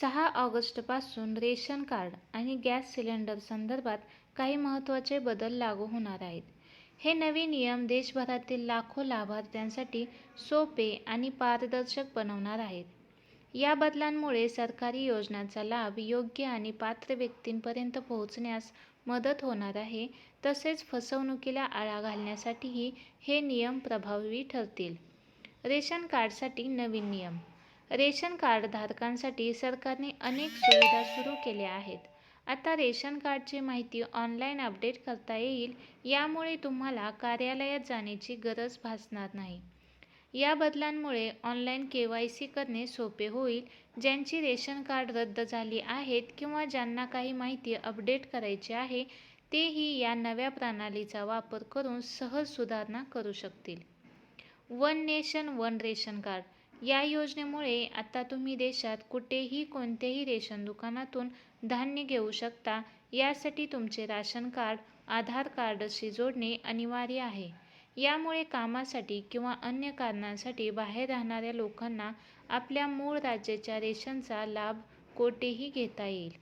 सहा ऑगस्टपासून ration card आणि गॅस सिलेंडर संदर्भात काही महत्त्वाचे बदल लागू होणार आहेत. हे नवे नियम देशभरातील लाखो लाभार्थ्यांसाठी सोपे आणि पारदर्शक बनवणार आहेत. या बदलांमुळे सरकारी योजनांचा लाभ योग्य आणि पात्र व्यक्तींपर्यंत पोहोचण्यास मदत होणार आहे. तसेच फसवणुकीला आळा घालण्यासाठीही हे नियम प्रभावी ठरतील. रेशन कार्डसाठी नवीन नियम रेशन कार्डधारकांसाठी सरकारने अनेक सुविधा सुरू केल्या आहेत. आता रेशन कार्डची माहिती ऑनलाईन अपडेट करता येईल. यामुळे तुम्हाला कार्यालयात जाण्याची गरज भासणार नाही. या बदलांमुळे ऑनलाईन के वाय सी करणे सोपे होईल. ज्यांची रेशन कार्ड रद्द झाली आहेत किंवा ज्यांना काही माहिती अपडेट करायची आहे, तेही या नव्या प्रणालीचा वापर करून सहज सुधारणा करू शकतील. One nation one ration card या योजनेमुळे आता तुम्ही देशात कुठेही कोणत्याही रेशन दुकानातून धान्य घेऊ शकता. यासाठी तुमचे राशन कार्ड आधार कार्डशी जोडणे अनिवार्य आहे. यामुळे कामासाठी किंवा अन्य कारणांसाठी बाहेर राहणाऱ्या लोकांना आपल्या मूळ राज्याच्या रेशनचा लाभ कोठेही घेता येईल.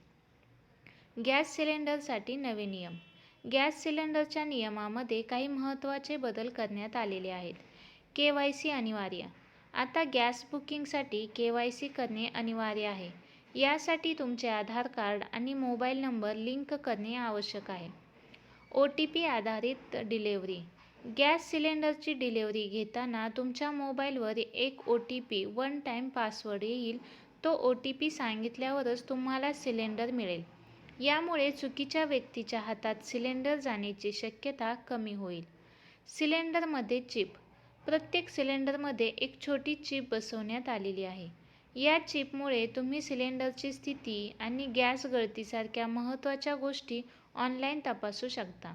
गॅस सिलेंडरसाठी नवे नियम गॅस सिलेंडरच्या नियमामध्ये काही महत्त्वाचे बदल करण्यात आलेले आहेत. के वाय सी अनिवार्य आता गॅस बुकिंगसाठी के वाय सी करणे अनिवार्य आहे. यासाठी तुमचे आधार कार्ड आणि मोबाईल नंबर लिंक करणे आवश्यक आहे. ओ टी पी आधारित डिलेवरी गॅस सिलेंडरची डिलेवरी घेताना तुमच्या मोबाईलवर एक O T P one time password येईल. तो ओ टी पी सांगितल्यावरच तुम्हाला सिलेंडर मिळेल. यामुळे चुकीच्या व्यक्तीच्या हातात सिलेंडर जाण्याची शक्यता कमी होईल. सिलेंडरमध्ये चिप प्रत्येक सिलेंडरमध्ये एक छोटी चिप बसवण्यात आलेली आहे. या चिपमुळे तुम्ही सिलेंडरची स्थिती आणि गॅस गळतीसारख्या महत्त्वाच्या गोष्टी ऑनलाईन तपासू शकता.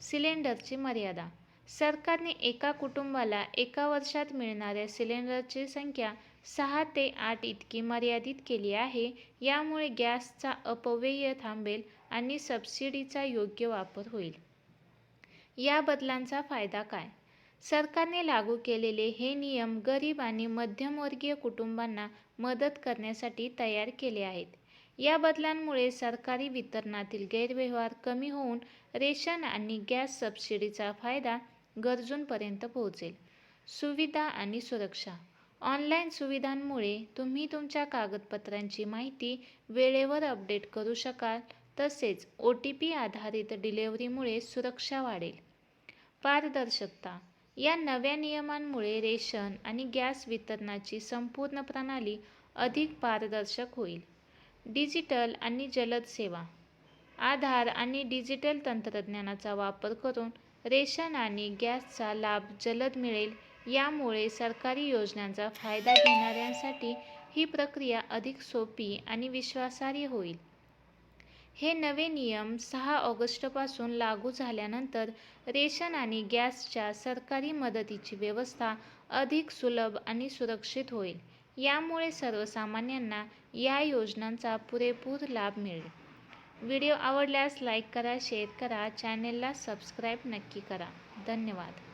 सिलेंडरची मर्यादा सरकारने एका कुटुंबाला एका वर्षात मिळणाऱ्या सिलेंडरची संख्या सहा ते आठ इतकी मर्यादित केली आहे. यामुळे गॅसचा अपव्यय थांबेल आणि सबसिडीचा योग्य वापर होईल. या बदलांचा फायदा काय? सरकारने लागू केलेले हे नियम गरीब आणि मध्यमवर्गीय कुटुंबांना मदत करण्यासाठी तयार केले आहेत. या बदलांमुळे सरकारी वितरणातील गैरव्यवहार कमी होऊन रेशन आणि गॅस सबसिडीचा फायदा गरजूंपर्यंत पोहोचेल. सुविधा आणि सुरक्षा ऑनलाईन सुविधांमुळे तुम्ही तुमच्या कागदपत्रांची माहिती वेळेवर अपडेट करू शकाल. तसेच ओ टी पी आधारित डिलेवरीमुळे सुरक्षा वाढेल. पारदर्शकता या नव्या नियमांमुळे रेशन आणि गॅस वितरणाची संपूर्ण प्रणाली अधिक पारदर्शक होईल. डिजिटल आणि जलद सेवा आधार आणि डिजिटल तंत्रज्ञानाचा वापर करून रेशन आणि गॅसचा लाभ जलद मिळेल. यामुळे सरकारी योजनांचा फायदा घेणाऱ्यांसाठी ही प्रक्रिया अधिक सोपी आणि विश्वासार्ह होईल. हे नवे नियम सहा ऑगस्टपासून लागू झाल्यानंतर रेशन आणि गॅसच्या सरकारी मदतीची व्यवस्था अधिक सुलभ आणि सुरक्षित होईल. यामुळे सर्वसामान्यांना या योजनांचा पुरेपूर लाभ मिळेल. व्हिडिओ आवडल्यास लाईक करा, शेअर करा. चॅनेलला सबस्क्राईब नक्की करा. धन्यवाद.